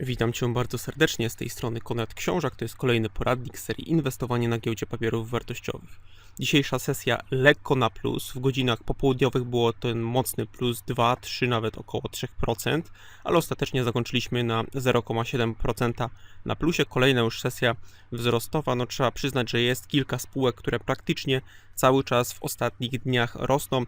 Witam Cię bardzo serdecznie z tej strony Konrad Książak. To jest kolejny poradnik serii Inwestowanie na giełdzie papierów wartościowych. Dzisiejsza sesja lekko na plus. W godzinach popołudniowych było ten mocny plus 2, 3, nawet około 3%, ale ostatecznie zakończyliśmy na 0,7% na plusie. Kolejna już sesja wzrostowa. No trzeba przyznać, że jest kilka spółek, które praktycznie cały czas w ostatnich dniach rosną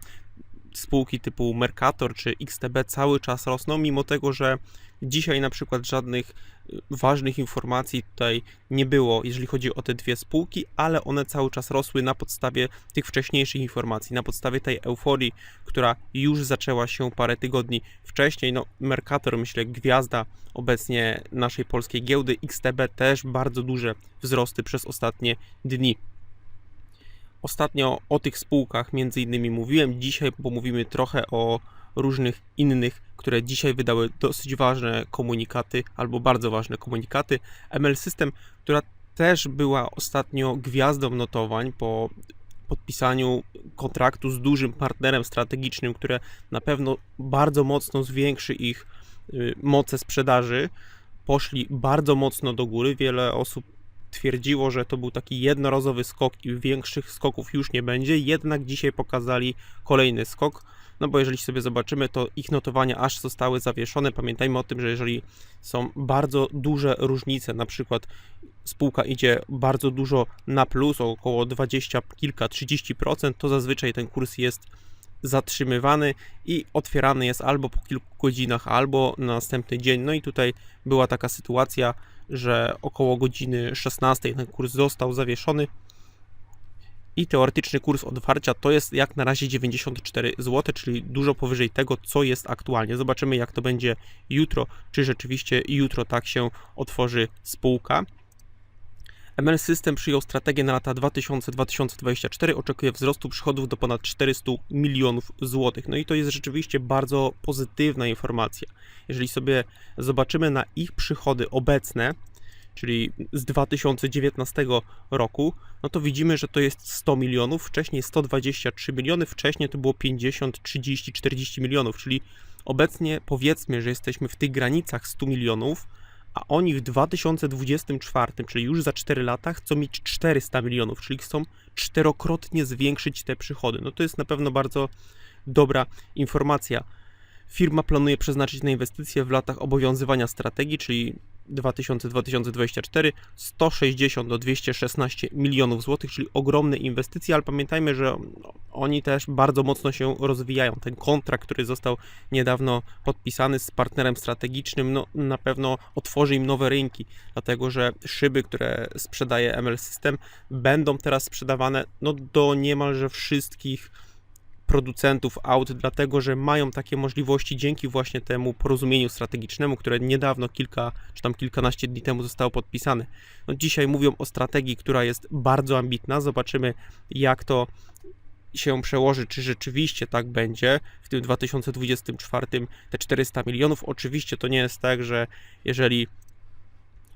spółki typu Mercator czy XTB cały czas rosną, mimo tego, że dzisiaj na przykład żadnych y, ważnych informacji tutaj nie było, jeżeli chodzi o te dwie spółki, ale one cały czas rosły na podstawie tych wcześniejszych informacji, na podstawie tej euforii, która już zaczęła się parę tygodni wcześniej. No, Mercator, myślę, gwiazda obecnie naszej polskiej giełdy, XTB też bardzo duże wzrosty przez ostatnie dni. Ostatnio o tych spółkach między innymi mówiłem, dzisiaj pomówimy trochę o różnych innych, które dzisiaj wydały dosyć ważne komunikaty albo bardzo ważne komunikaty. ML System, która też była ostatnio gwiazdą notowań po podpisaniu kontraktu z dużym partnerem strategicznym, które na pewno bardzo mocno zwiększy ich y, moce sprzedaży. Poszli bardzo mocno do góry. Wiele osób twierdziło, że to był taki jednorazowy skok i większych skoków już nie będzie, jednak dzisiaj pokazali kolejny skok. No bo jeżeli sobie zobaczymy, to ich notowania aż zostały zawieszone. Pamiętajmy o tym, że jeżeli są bardzo duże różnice, na przykład spółka idzie bardzo dużo na plus, około 20 kilka, 30%, to zazwyczaj ten kurs jest zatrzymywany i otwierany jest albo po kilku godzinach, albo na następny dzień. No i tutaj była taka sytuacja, że około godziny 16 ten kurs został zawieszony i teoretyczny kurs otwarcia to jest jak na razie 94 zł, czyli dużo powyżej tego, co jest aktualnie. Zobaczymy, jak to będzie jutro, czy rzeczywiście jutro tak się otworzy spółka. ML System przyjął strategię na lata 2000-2024, oczekuje wzrostu przychodów do ponad 400 milionów złotych. No i to jest rzeczywiście bardzo pozytywna informacja. Jeżeli sobie zobaczymy na ich przychody obecne, czyli z 2019 roku, no to widzimy, że to jest 100 milionów, wcześniej 123 miliony, wcześniej to było 50, 30, 40 milionów, czyli obecnie powiedzmy, że jesteśmy w tych granicach 100 milionów, a oni w 2024, czyli już za 4 lata, chcą mieć 400 milionów, czyli chcą czterokrotnie zwiększyć te przychody. No to jest na pewno bardzo dobra informacja. Firma planuje przeznaczyć na inwestycje w latach obowiązywania strategii, czyli 2000-2024 160 do 216 milionów złotych, czyli ogromne inwestycje, ale pamiętajmy, że oni też bardzo mocno się rozwijają. Ten kontrakt, który został niedawno podpisany z partnerem strategicznym, no, na pewno otworzy im nowe rynki, dlatego że szyby, które sprzedaje ML System, będą teraz sprzedawane no, do niemalże wszystkich producentów aut, dlatego że mają takie możliwości dzięki właśnie temu porozumieniu strategicznemu, które niedawno, kilka czy tam kilkanaście dni temu zostało podpisane. No dzisiaj mówią o strategii, która jest bardzo ambitna. Zobaczymy, jak to się przełoży, czy rzeczywiście tak będzie w tym 2024 te 400 milionów. Oczywiście to nie jest tak, że jeżeli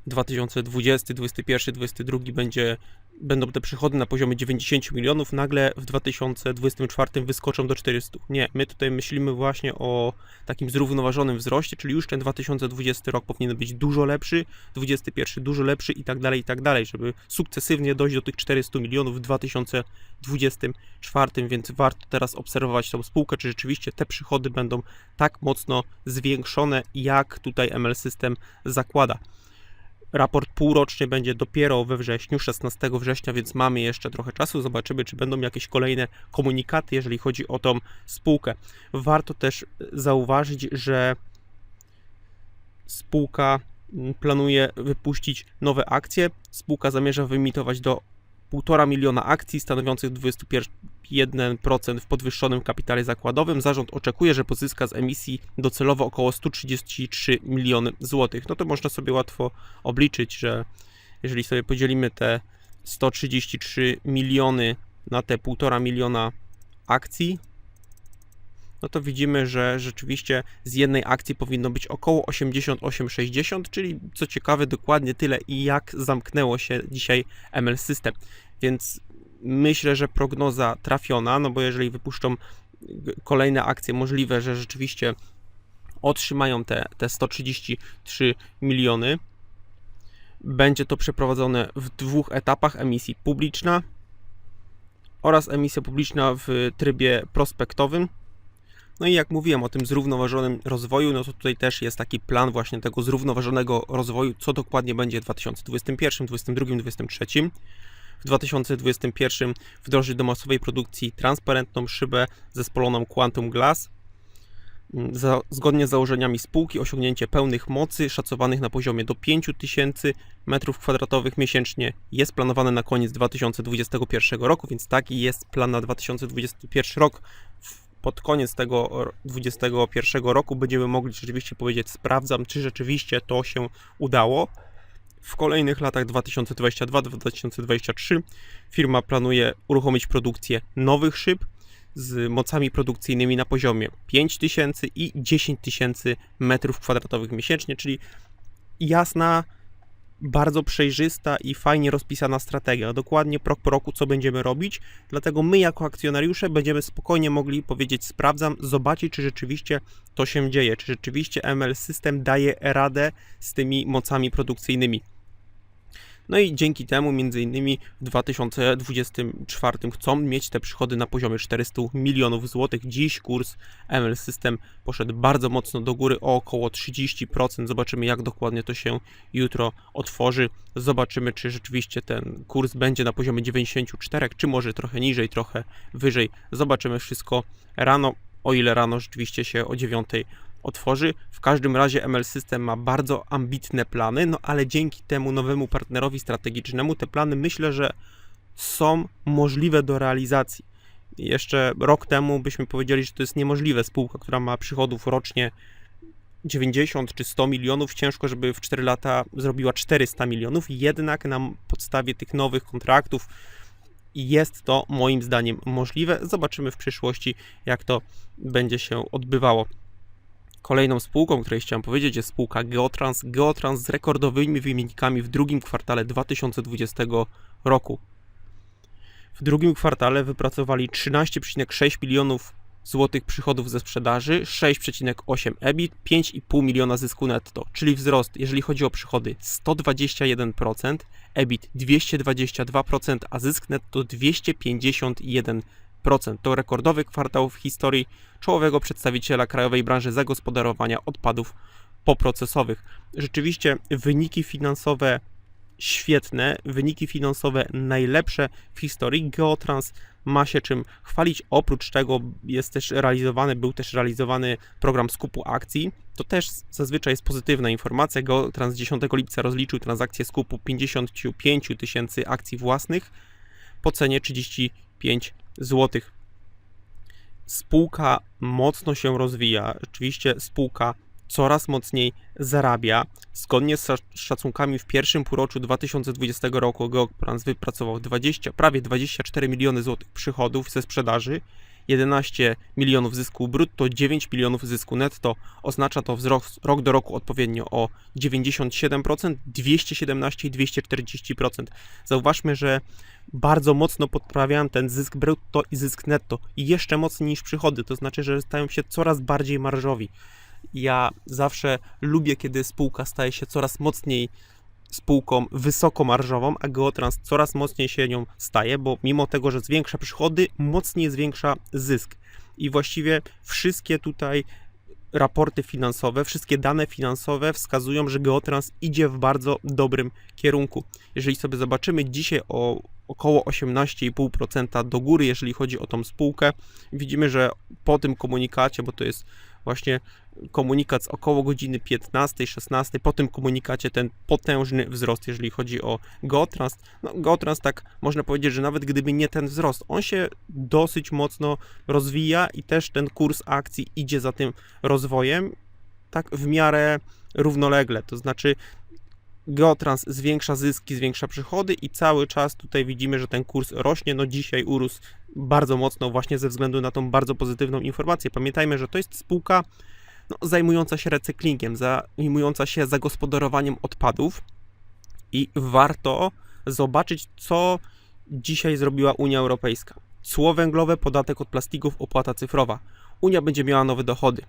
2020, 2021, 2022 będzie, będą te przychody na poziomie 90 milionów, nagle w 2024 wyskoczą do 400. Nie, my tutaj myślimy właśnie o takim zrównoważonym wzroście, czyli już ten 2020 rok powinien być dużo lepszy, 2021 dużo lepszy i tak dalej, i tak dalej, żeby sukcesywnie dojść do tych 400 milionów w 2024, więc warto teraz obserwować tą spółkę, czy rzeczywiście te przychody będą tak mocno zwiększone, jak tutaj ML System zakłada. Raport półroczny będzie dopiero we wrześniu, 16 września, więc mamy jeszcze trochę czasu. Zobaczymy, czy będą jakieś kolejne komunikaty, jeżeli chodzi o tą spółkę. Warto też zauważyć, że spółka planuje wypuścić nowe akcje. Spółka zamierza wyemitować do 1,5 miliona akcji stanowiących 21% w podwyższonym kapitale zakładowym. Zarząd oczekuje, że pozyska z emisji docelowo około 133 miliony złotych. No to można sobie łatwo obliczyć, że jeżeli sobie podzielimy te 133 miliony na te 1,5 miliona akcji, no to widzimy, że rzeczywiście z jednej akcji powinno być około 88,60, czyli co ciekawe dokładnie tyle i jak zamknęło się dzisiaj ML System. Więc myślę, że prognoza trafiona, no bo jeżeli wypuszczą kolejne akcje, możliwe, że rzeczywiście otrzymają te, te 133 miliony. Będzie to przeprowadzone w dwóch etapach: emisji publiczna oraz emisja publiczna w trybie prospektowym. No i jak mówiłem o tym zrównoważonym rozwoju, no to tutaj też jest taki plan właśnie tego zrównoważonego rozwoju, co dokładnie będzie w 2021, 2022, 2023. W 2021 wdroży do masowej produkcji transparentną szybę zespoloną Quantum Glass. Za, zgodnie z założeniami spółki osiągnięcie pełnych mocy szacowanych na poziomie do 5000 m2 miesięcznie jest planowane na koniec 2021 roku, więc taki jest plan na 2021 rok. Pod koniec tego 2021 roku będziemy mogli rzeczywiście powiedzieć, sprawdzam, czy rzeczywiście to się udało. W kolejnych latach 2022-2023 firma planuje uruchomić produkcję nowych szyb z mocami produkcyjnymi na poziomie 5000 i 10 tysięcy metrów kwadratowych miesięcznie, czyli jasna, bardzo przejrzysta i fajnie rozpisana strategia. Dokładnie krok po roku, co będziemy robić. Dlatego my, jako akcjonariusze, będziemy spokojnie mogli powiedzieć: Sprawdzam, zobaczyć, czy rzeczywiście to się dzieje, czy rzeczywiście ML System daje radę z tymi mocami produkcyjnymi. No i dzięki temu, między innymi w 2024 chcą mieć te przychody na poziomie 400 milionów złotych. Dziś kurs ML System poszedł bardzo mocno do góry, o około 30%. Zobaczymy, jak dokładnie to się jutro otworzy. Zobaczymy, czy rzeczywiście ten kurs będzie na poziomie 94, czy może trochę niżej, trochę wyżej. Zobaczymy wszystko rano, o ile rano rzeczywiście się o 9 otworzy. W każdym razie ML System ma bardzo ambitne plany, no ale dzięki temu nowemu partnerowi strategicznemu te plany myślę, że są możliwe do realizacji. Jeszcze rok temu byśmy powiedzieli, że to jest niemożliwe. Spółka, która ma przychodów rocznie 90 czy 100 milionów, ciężko, żeby w 4 lata zrobiła 400 milionów. Jednak na podstawie tych nowych kontraktów jest to moim zdaniem możliwe. Zobaczymy w przyszłości, jak to będzie się odbywało. Kolejną spółką, której chciałem powiedzieć, jest spółka Geotrans. Geotrans z rekordowymi wynikami w drugim kwartale 2020 roku. W drugim kwartale wypracowali 13,6 milionów złotych przychodów ze sprzedaży, 6,8 EBIT, 5,5 miliona zysku netto, czyli wzrost, jeżeli chodzi o przychody 121%, EBIT 222%, a zysk netto 251%. To rekordowy kwartał w historii czołowego przedstawiciela krajowej branży zagospodarowania odpadów poprocesowych. Rzeczywiście wyniki finansowe świetne, wyniki finansowe najlepsze w historii. Geotrans ma się czym chwalić. Oprócz tego jest też realizowany, był też realizowany program skupu akcji. To też zazwyczaj jest pozytywna informacja. Geotrans 10 lipca rozliczył transakcję skupu 55 tysięcy akcji własnych po cenie 35 zł. Spółka mocno się rozwija. Oczywiście spółka coraz mocniej zarabia. Zgodnie z szac- szacunkami w pierwszym półroczu 2020 roku Geotrans wypracował 20, prawie 24 miliony złotych przychodów ze sprzedaży, 11 milionów zysku brutto, 9 milionów zysku netto. Oznacza to wzrost rok do roku odpowiednio o 97%, 217 i 240%. Zauważmy, że bardzo mocno podprawiałem ten zysk brutto i zysk netto i jeszcze mocniej niż przychody, to znaczy, że stają się coraz bardziej marżowi. Ja zawsze lubię, kiedy spółka staje się coraz mocniej spółką wysokomarżową, a Geotrans coraz mocniej się nią staje, bo mimo tego, że zwiększa przychody, mocniej zwiększa zysk. I właściwie wszystkie tutaj raporty finansowe, wszystkie dane finansowe wskazują, że Geotrans idzie w bardzo dobrym kierunku. Jeżeli sobie zobaczymy dzisiaj o około 18,5% do góry, jeżeli chodzi o tą spółkę, widzimy, że po tym komunikacie, bo to jest właśnie komunikat z około godziny 15-16, po tym komunikacie ten potężny wzrost, jeżeli chodzi o Geotrans. No, Geotrans tak można powiedzieć, że nawet gdyby nie ten wzrost, on się dosyć mocno rozwija i też ten kurs akcji idzie za tym rozwojem tak w miarę równolegle, to znaczy Geotrans zwiększa zyski, zwiększa przychody i cały czas tutaj widzimy, że ten kurs rośnie. No dzisiaj urósł bardzo mocno właśnie ze względu na tą bardzo pozytywną informację. Pamiętajmy, że to jest spółka no, zajmująca się recyklingiem, zajmująca się zagospodarowaniem odpadów i warto zobaczyć, co dzisiaj zrobiła Unia Europejska. Cło węglowe, podatek od plastików, opłata cyfrowa. Unia będzie miała nowe dochody.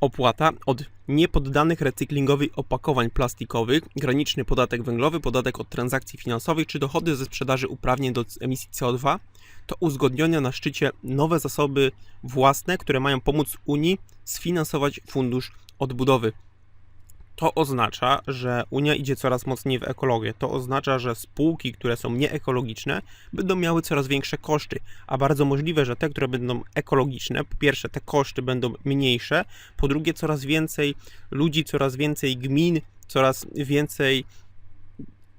Opłata od niepoddanych recyklingowi opakowań plastikowych, graniczny podatek węglowy, podatek od transakcji finansowych czy dochody ze sprzedaży uprawnień do emisji CO2 to uzgodnione na szczycie nowe zasoby własne, które mają pomóc Unii sfinansować fundusz odbudowy. To oznacza, że Unia idzie coraz mocniej w ekologię. To oznacza, że spółki, które są nieekologiczne, będą miały coraz większe koszty, a bardzo możliwe, że te, które będą ekologiczne, po pierwsze, te koszty będą mniejsze, po drugie, coraz więcej ludzi, coraz więcej gmin, coraz więcej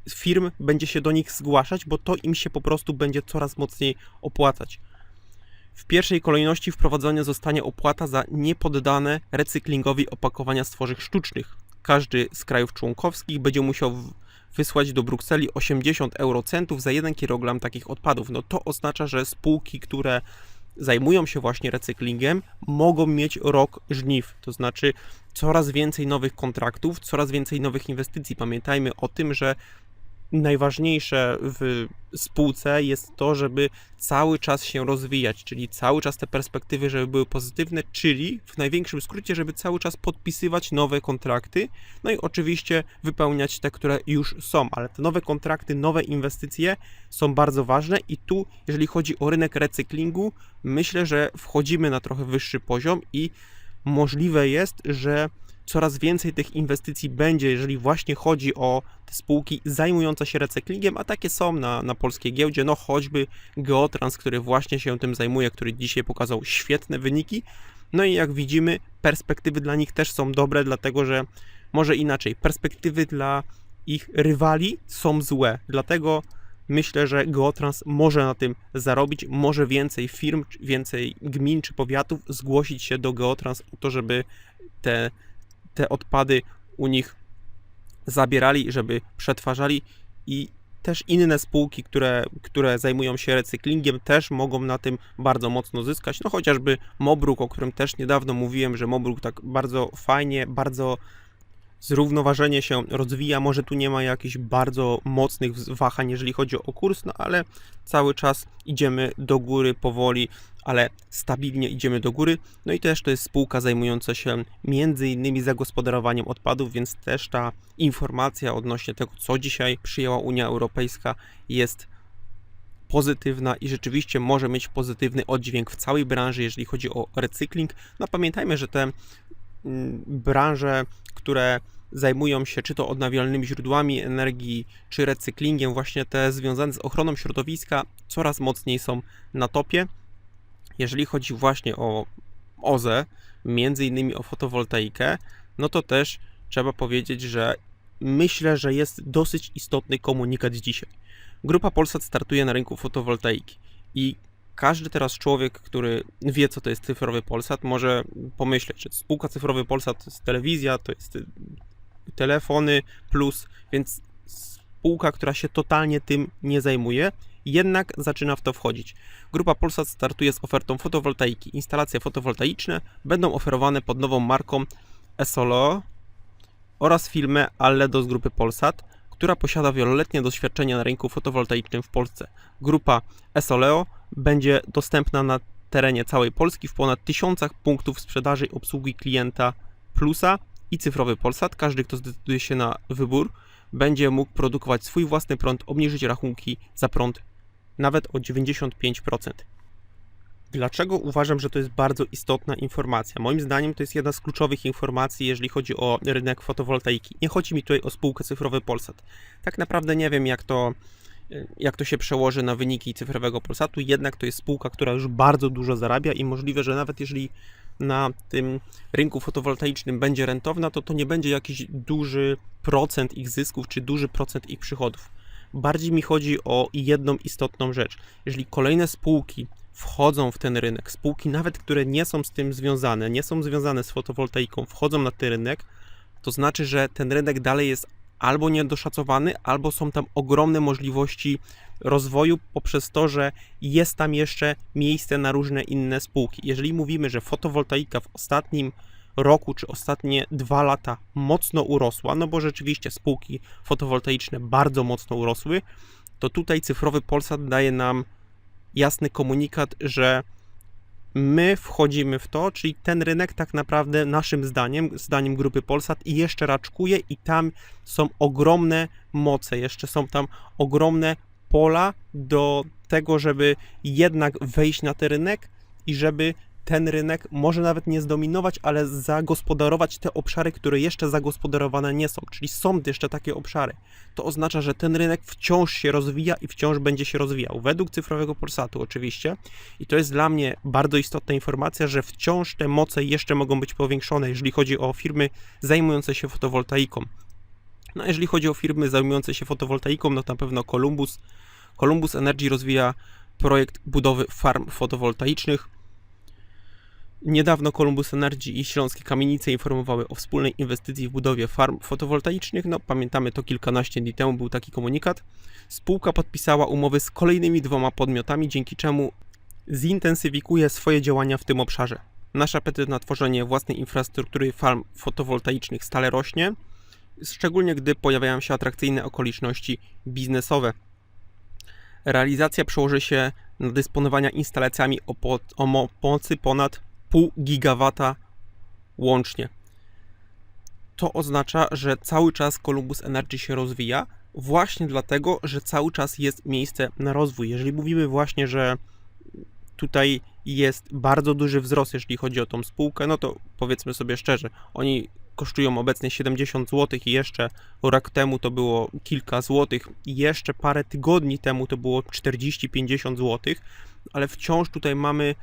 firm będzie się do nich zgłaszać, bo to im się po prostu będzie coraz mocniej opłacać. W pierwszej kolejności wprowadzona zostanie opłata za niepoddane recyklingowi opakowania z tworzyw sztucznych. Każdy z krajów członkowskich będzie musiał wysłać do Brukseli 80 eurocentów za 1 kg takich odpadów. No to oznacza, że spółki, które zajmują się właśnie recyklingiem, mogą mieć rok żniw, to znaczy coraz więcej nowych kontraktów, coraz więcej nowych inwestycji. Pamiętajmy o tym, że najważniejsze w spółce jest to, żeby cały czas się rozwijać, czyli cały czas te perspektywy, żeby były pozytywne, czyli w największym skrócie, żeby cały czas podpisywać nowe kontrakty, no i oczywiście wypełniać te, które już są, ale te nowe kontrakty, nowe inwestycje są bardzo ważne i tu, jeżeli chodzi o rynek recyklingu, myślę, że wchodzimy na trochę wyższy poziom i możliwe jest, że coraz więcej tych inwestycji będzie, jeżeli właśnie chodzi o te spółki zajmujące się recyklingiem, a takie są na, na polskiej giełdzie, no choćby Geotrans, który właśnie się tym zajmuje, który dzisiaj pokazał świetne wyniki. No i jak widzimy, perspektywy dla nich też są dobre, dlatego że może inaczej, perspektywy dla ich rywali są złe, dlatego myślę, że Geotrans może na tym zarobić, może więcej firm, więcej gmin czy powiatów zgłosić się do Geotrans o to, żeby te te odpady u nich zabierali, żeby przetwarzali i też inne spółki, które, które zajmują się recyklingiem, też mogą na tym bardzo mocno zyskać. No chociażby Mobruk, o którym też niedawno mówiłem, że Mobruk tak bardzo fajnie, bardzo zrównoważenie się rozwija. Może tu nie ma jakichś bardzo mocnych wahań, jeżeli chodzi o kurs, no ale cały czas idziemy do góry powoli, ale stabilnie idziemy do góry. No i też to jest spółka zajmująca się między innymi zagospodarowaniem odpadów, więc też ta informacja odnośnie tego, co dzisiaj przyjęła Unia Europejska jest pozytywna i rzeczywiście może mieć pozytywny oddźwięk w całej branży, jeżeli chodzi o recykling. No pamiętajmy, że te branże, które zajmują się czy to odnawialnymi źródłami energii, czy recyklingiem, właśnie te związane z ochroną środowiska, coraz mocniej są na topie. Jeżeli chodzi właśnie o OZE, między innymi o fotowoltaikę, no to też trzeba powiedzieć, że myślę, że jest dosyć istotny komunikat dzisiaj. Grupa Polsat startuje na rynku fotowoltaiki i każdy teraz człowiek, który wie, co to jest cyfrowy Polsat, może pomyśleć, że spółka cyfrowy Polsat to jest telewizja, to jest y, telefony plus, więc spółka, która się totalnie tym nie zajmuje, jednak zaczyna w to wchodzić. Grupa Polsat startuje z ofertą fotowoltaiki. Instalacje fotowoltaiczne będą oferowane pod nową marką Esolo oraz firmę Alledo z grupy Polsat, która posiada wieloletnie doświadczenie na rynku fotowoltaicznym w Polsce. Grupa Esoleo będzie dostępna na terenie całej Polski w ponad tysiącach punktów sprzedaży i obsługi klienta Plusa i cyfrowy Polsat. Każdy, kto zdecyduje się na wybór, będzie mógł produkować swój własny prąd, obniżyć rachunki za prąd nawet o 95%. Dlaczego uważam, że to jest bardzo istotna informacja? Moim zdaniem to jest jedna z kluczowych informacji, jeżeli chodzi o rynek fotowoltaiki. Nie chodzi mi tutaj o spółkę cyfrowy Polsat. Tak naprawdę nie wiem, jak to, jak to się przełoży na wyniki cyfrowego Polsatu, jednak to jest spółka, która już bardzo dużo zarabia i możliwe, że nawet jeżeli na tym rynku fotowoltaicznym będzie rentowna, to to nie będzie jakiś duży procent ich zysków czy duży procent ich przychodów. Bardziej mi chodzi o jedną istotną rzecz. Jeżeli kolejne spółki wchodzą w ten rynek, spółki nawet, które nie są z tym związane, nie są związane z fotowoltaiką, wchodzą na ten rynek, to znaczy, że ten rynek dalej jest albo niedoszacowany, albo są tam ogromne możliwości rozwoju poprzez to, że jest tam jeszcze miejsce na różne inne spółki. Jeżeli mówimy, że fotowoltaika w ostatnim roku czy ostatnie dwa lata mocno urosła, no bo rzeczywiście spółki fotowoltaiczne bardzo mocno urosły, to tutaj cyfrowy Polsat daje nam jasny komunikat, że my wchodzimy w to, czyli ten rynek tak naprawdę naszym zdaniem, zdaniem grupy Polsat i jeszcze raczkuje i tam są ogromne moce, jeszcze są tam ogromne pola do tego, żeby jednak wejść na ten rynek i żeby ten rynek może nawet nie zdominować, ale zagospodarować te obszary, które jeszcze zagospodarowane nie są, czyli są jeszcze takie obszary. To oznacza, że ten rynek wciąż się rozwija i wciąż będzie się rozwijał, według cyfrowego Polsatu oczywiście. I to jest dla mnie bardzo istotna informacja, że wciąż te moce jeszcze mogą być powiększone, jeżeli chodzi o firmy zajmujące się fotowoltaiką. No, jeżeli chodzi o firmy zajmujące się fotowoltaiką, no to na pewno Columbus. Columbus Energy rozwija projekt budowy farm fotowoltaicznych. Niedawno Columbus Energy i Śląskie Kamienice informowały o wspólnej inwestycji w budowie farm fotowoltaicznych. No, pamiętamy to kilkanaście dni temu, był taki komunikat. Spółka podpisała umowy z kolejnymi dwoma podmiotami, dzięki czemu zintensyfikuje swoje działania w tym obszarze. Nasz apetyt na tworzenie własnej infrastruktury farm fotowoltaicznych stale rośnie, szczególnie gdy pojawiają się atrakcyjne okoliczności biznesowe. Realizacja przełoży się na dysponowania instalacjami o, po, o mocy ponad pół gigawata łącznie. To oznacza, że cały czas Columbus Energy się rozwija, właśnie dlatego, że cały czas jest miejsce na rozwój. Jeżeli mówimy właśnie, że tutaj jest bardzo duży wzrost, jeżeli chodzi o tą spółkę, no to powiedzmy sobie szczerze, oni kosztują obecnie 70 zł i jeszcze rok temu to było kilka złotych jeszcze parę tygodni temu to było 40-50 zł, ale wciąż tutaj mamy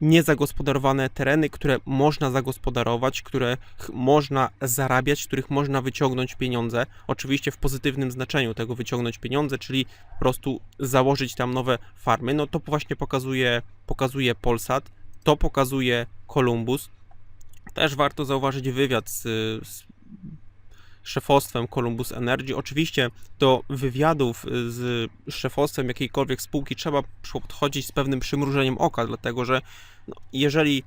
niezagospodarowane tereny, które można zagospodarować, które można zarabiać, których można wyciągnąć pieniądze. Oczywiście w pozytywnym znaczeniu tego wyciągnąć pieniądze, czyli po prostu założyć tam nowe farmy. No to właśnie pokazuje, pokazuje Polsat, to pokazuje Columbus. Też warto zauważyć wywiad z, z szefostwem Columbus Energy. Oczywiście do wywiadów z szefostwem jakiejkolwiek spółki trzeba podchodzić z pewnym przymrużeniem oka, dlatego że no, jeżeli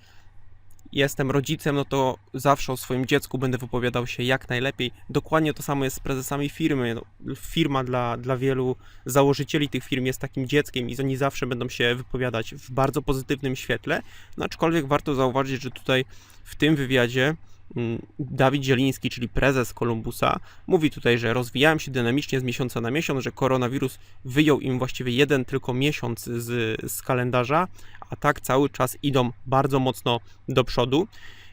jestem rodzicem, no to zawsze o swoim dziecku będę wypowiadał się jak najlepiej. Dokładnie to samo jest z prezesami firmy. No, firma dla, dla wielu założycieli tych firm jest takim dzieckiem i oni zawsze będą się wypowiadać w bardzo pozytywnym świetle. No, aczkolwiek warto zauważyć, że tutaj w tym wywiadzie Dawid Zieliński, czyli prezes Columbusa, mówi tutaj, że rozwijają się dynamicznie z miesiąca na miesiąc, że koronawirus wyjął im właściwie jeden tylko miesiąc z, z kalendarza, a tak cały czas idą bardzo mocno do przodu.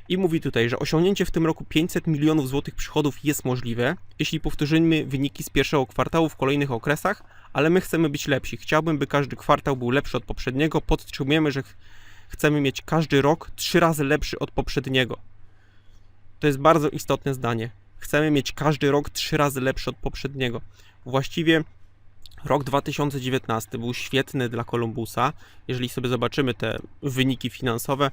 I mówi tutaj, że osiągnięcie w tym roku 500 milionów złotych przychodów jest możliwe, jeśli powtórzymy wyniki z pierwszego kwartału w kolejnych okresach, ale my chcemy być lepsi. Chciałbym, by każdy kwartał był lepszy od poprzedniego. Podtrzymujemy, że ch- chcemy mieć każdy rok trzy razy lepszy od poprzedniego. To jest bardzo istotne zdanie. Chcemy mieć każdy rok trzy razy lepszy od poprzedniego. Właściwie Rok 2019 był świetny dla Columbusa. Jeżeli sobie zobaczymy te wyniki finansowe,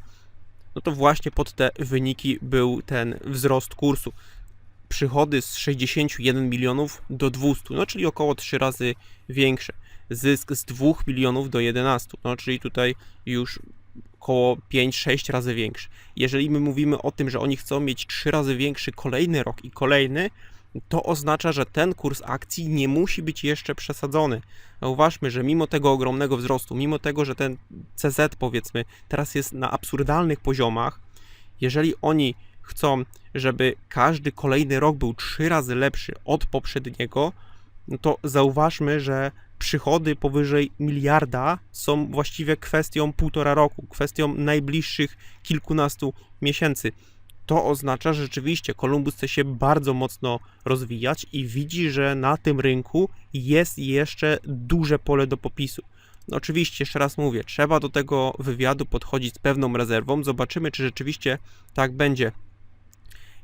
no to właśnie pod te wyniki był ten wzrost kursu. Przychody z 61 milionów do 200, no czyli około 3 razy większe. Zysk z 2 milionów do 11, no czyli tutaj już około 5-6 razy większy. Jeżeli my mówimy o tym, że oni chcą mieć 3 razy większy kolejny rok i kolejny, to oznacza, że ten kurs akcji nie musi być jeszcze przesadzony. Zauważmy, że mimo tego ogromnego wzrostu, mimo tego, że ten CZ powiedzmy teraz jest na absurdalnych poziomach, jeżeli oni chcą, żeby każdy kolejny rok był trzy razy lepszy od poprzedniego, no to zauważmy, że przychody powyżej miliarda są właściwie kwestią półtora roku, kwestią najbliższych kilkunastu miesięcy to oznacza, że rzeczywiście Columbus chce się bardzo mocno rozwijać i widzi, że na tym rynku jest jeszcze duże pole do popisu. No oczywiście, jeszcze raz mówię, trzeba do tego wywiadu podchodzić z pewną rezerwą. Zobaczymy, czy rzeczywiście tak będzie.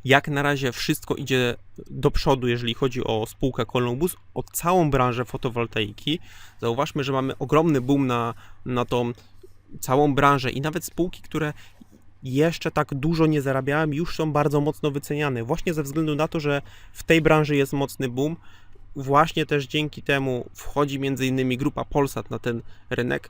Jak na razie wszystko idzie do przodu, jeżeli chodzi o spółkę Columbus, o całą branżę fotowoltaiki. Zauważmy, że mamy ogromny boom na, na tą całą branżę i nawet spółki, które jeszcze tak dużo nie zarabiałem, już są bardzo mocno wyceniane. Właśnie ze względu na to, że w tej branży jest mocny boom. Właśnie też dzięki temu wchodzi m.in. grupa Polsat na ten rynek.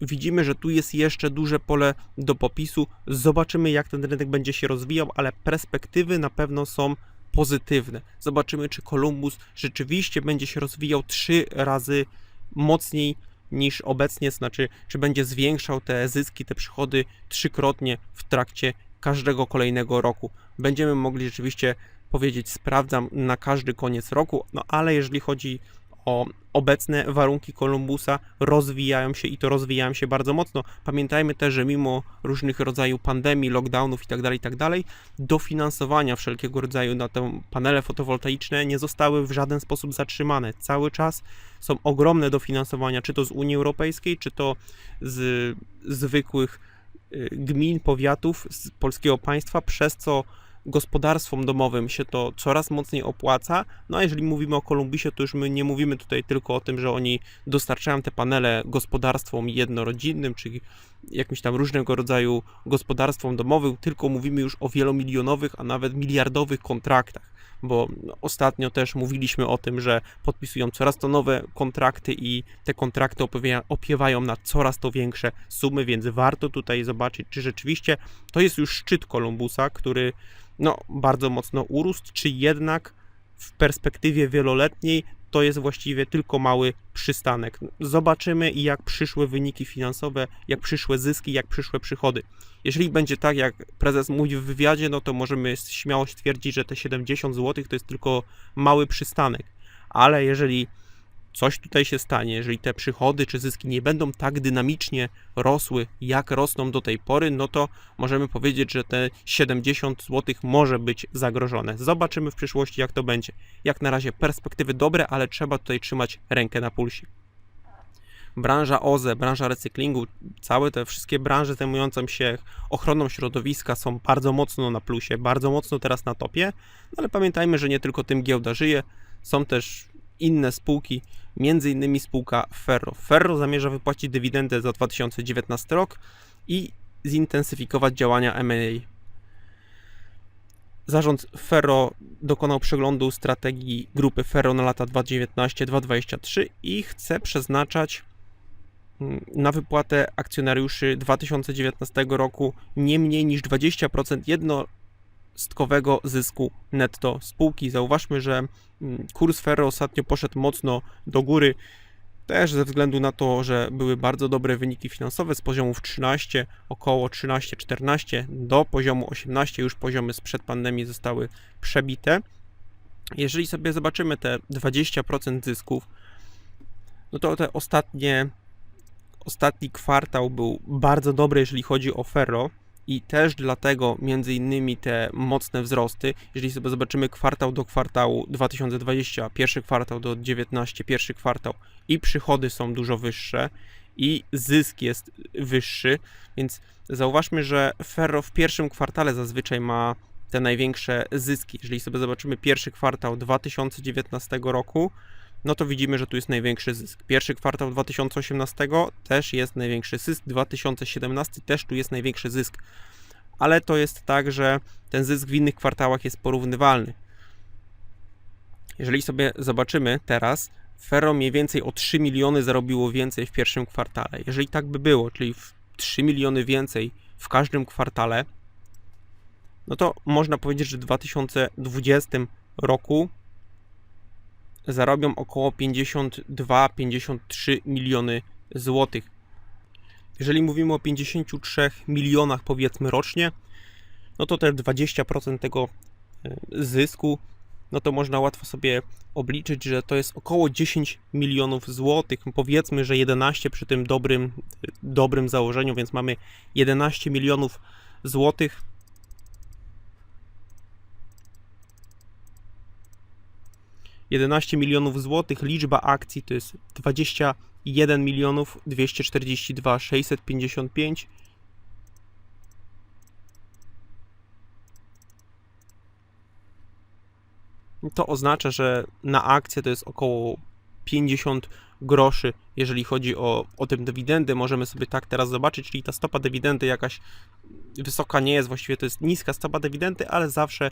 Widzimy, że tu jest jeszcze duże pole do popisu. Zobaczymy, jak ten rynek będzie się rozwijał, ale perspektywy na pewno są pozytywne. Zobaczymy, czy Columbus rzeczywiście będzie się rozwijał trzy razy mocniej niż obecnie, znaczy czy będzie zwiększał te zyski, te przychody trzykrotnie w trakcie każdego kolejnego roku. Będziemy mogli rzeczywiście powiedzieć, sprawdzam na każdy koniec roku, no ale jeżeli chodzi o obecne warunki Kolumbusa rozwijają się i to rozwijają się bardzo mocno. Pamiętajmy też, że mimo różnych rodzajów pandemii, lockdownów itd., itd., dofinansowania wszelkiego rodzaju na te panele fotowoltaiczne nie zostały w żaden sposób zatrzymane. Cały czas są ogromne dofinansowania, czy to z Unii Europejskiej, czy to z zwykłych y, gmin, powiatów, z polskiego państwa, przez co gospodarstwom domowym się to coraz mocniej opłaca. No a jeżeli mówimy o Kolumbisie, to już my nie mówimy tutaj tylko o tym, że oni dostarczają te panele gospodarstwom jednorodzinnym, czy jakimś tam różnego rodzaju gospodarstwom domowym, tylko mówimy już o wielomilionowych, a nawet miliardowych kontraktach. Bo ostatnio też mówiliśmy o tym, że podpisują coraz to nowe kontrakty i te kontrakty opiewa- opiewają na coraz to większe sumy, więc warto tutaj zobaczyć, czy rzeczywiście to jest już szczyt Kolumbusa, który no, bardzo mocno urósł, czy jednak w perspektywie wieloletniej to jest właściwie tylko mały przystanek. Zobaczymy, jak przyszłe wyniki finansowe, jak przyszłe zyski, jak przyszłe przychody. Jeżeli będzie tak, jak prezes mówi w wywiadzie, no to możemy śmiało stwierdzić, że te 70 zł to jest tylko mały przystanek. Ale jeżeli coś tutaj się stanie, jeżeli te przychody czy zyski nie będą tak dynamicznie rosły, jak rosną do tej pory, no to możemy powiedzieć, że te 70 zł może być zagrożone. Zobaczymy w przyszłości, jak to będzie. Jak na razie perspektywy dobre, ale trzeba tutaj trzymać rękę na pulsie. Branża OZE, branża recyklingu, całe te wszystkie branże zajmujące się ochroną środowiska są bardzo mocno na plusie, bardzo mocno teraz na topie, no ale pamiętajmy, że nie tylko tym giełda żyje, są też inne spółki, innymi spółka Ferro. Ferro zamierza wypłacić dywidendę za 2019 rok i zintensyfikować działania M&A. Zarząd Ferro dokonał przeglądu strategii grupy Ferro na lata 2019-2023 i chce przeznaczać mm, na wypłatę akcjonariuszy 2019 roku nie mniej niż 20% jedno stkowego zysku netto spółki. Zauważmy, że mm, kurs Ferro ostatnio poszedł mocno do góry, też ze względu na to, że były bardzo dobre wyniki finansowe z poziomów 13, około 13-14 do poziomu 18, już poziomy sprzed pandemii zostały przebite. Jeżeli sobie zobaczymy te 20% zysków, no to te ostatnie, ostatni kwartał był bardzo dobry, jeżeli chodzi o Ferro i też dlatego między innymi te mocne wzrosty, jeżeli sobie zobaczymy kwartał do kwartału 2020, pierwszy kwartał do 19, pierwszy kwartał i przychody są dużo wyższe i zysk jest wyższy, więc zauważmy, że Ferro w pierwszym kwartale zazwyczaj ma te największe zyski. Jeżeli sobie zobaczymy pierwszy kwartał 2019 roku, no to widzimy, że tu jest największy zysk. Pierwszy kwartał 2018 też jest największy zysk, 2017 też tu jest największy zysk. Ale to jest tak, że ten zysk w innych kwartałach jest porównywalny. Jeżeli sobie zobaczymy teraz, Ferro mniej więcej o 3 miliony zarobiło więcej w pierwszym kwartale. Jeżeli tak by było, czyli 3 miliony więcej w każdym kwartale, no to można powiedzieć, że w 2020 roku zarobią około 52-53 miliony złotych. Jeżeli mówimy o 53 milionach powiedzmy rocznie, no to te 20% tego e, zysku, no to można łatwo sobie obliczyć, że to jest około 10 milionów złotych. Powiedzmy, że 11 przy tym dobrym, dobrym założeniu, więc mamy 11 milionów złotych 11 milionów złotych, liczba akcji to jest 21 milionów 242 655. To oznacza, że na akcję to jest około 50 groszy, jeżeli chodzi o, o tę dywidendę. Możemy sobie tak teraz zobaczyć, czyli ta stopa dywidendy jakaś wysoka nie jest, właściwie to jest niska stopa dywidendy, ale zawsze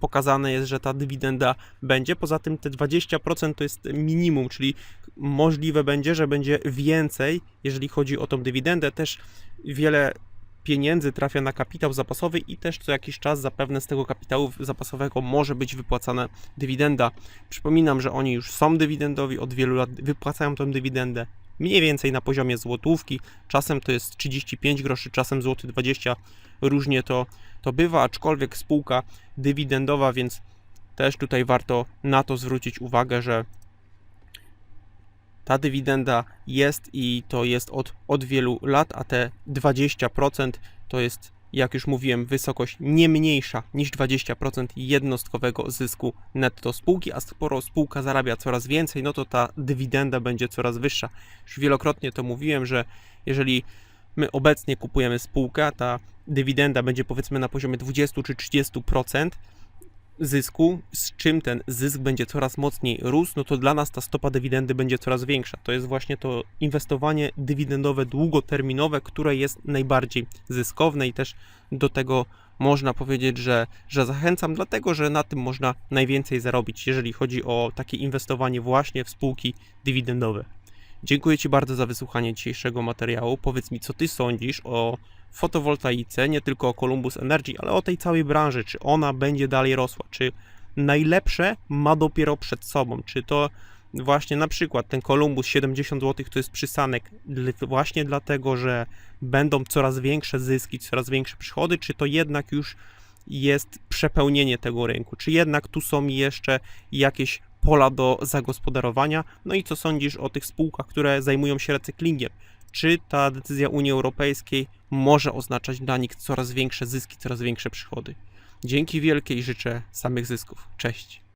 pokazane jest, że ta dywidenda będzie. Poza tym te 20% to jest minimum, czyli możliwe będzie, że będzie więcej, jeżeli chodzi o tą dywidendę. Też wiele pieniędzy trafia na kapitał zapasowy i też co jakiś czas zapewne z tego kapitału zapasowego może być wypłacana dywidenda. Przypominam, że oni już są dywidendowi, od wielu lat wypłacają tę dywidendę mniej więcej na poziomie złotówki. Czasem to jest 35 groszy, czasem złoty 20. Różnie to, to bywa, aczkolwiek spółka dywidendowa, więc też tutaj warto na to zwrócić uwagę, że ta dywidenda jest i to jest od, od wielu lat, a te 20% to jest, jak już mówiłem, wysokość nie mniejsza niż 20% jednostkowego zysku netto spółki, a sporo spółka zarabia coraz więcej, no to ta dywidenda będzie coraz wyższa. Już wielokrotnie to mówiłem, że jeżeli my obecnie kupujemy spółkę, ta dywidenda będzie powiedzmy na poziomie 20 czy 30%, zysku, z czym ten zysk będzie coraz mocniej rósł, no to dla nas ta stopa dywidendy będzie coraz większa. To jest właśnie to inwestowanie dywidendowe długoterminowe, które jest najbardziej zyskowne i też do tego można powiedzieć, że, że zachęcam, dlatego że na tym można najwięcej zarobić, jeżeli chodzi o takie inwestowanie właśnie w spółki dywidendowe. Dziękuję Ci bardzo za wysłuchanie dzisiejszego materiału. Powiedz mi, co Ty sądzisz o fotowoltaice, nie tylko o Columbus Energy, ale o tej całej branży. Czy ona będzie dalej rosła? Czy najlepsze ma dopiero przed sobą? Czy to właśnie na przykład ten Columbus 70 zł to jest przystanek dl- właśnie dlatego, że będą coraz większe zyski, coraz większe przychody, czy to jednak już jest przepełnienie tego rynku? Czy jednak tu są jeszcze jakieś pola do zagospodarowania? No i co sądzisz o tych spółkach, które zajmują się recyklingiem? Czy ta decyzja Unii Europejskiej może oznaczać dla nich coraz większe zyski, coraz większe przychody? Dzięki wielkie i życzę samych zysków. Cześć.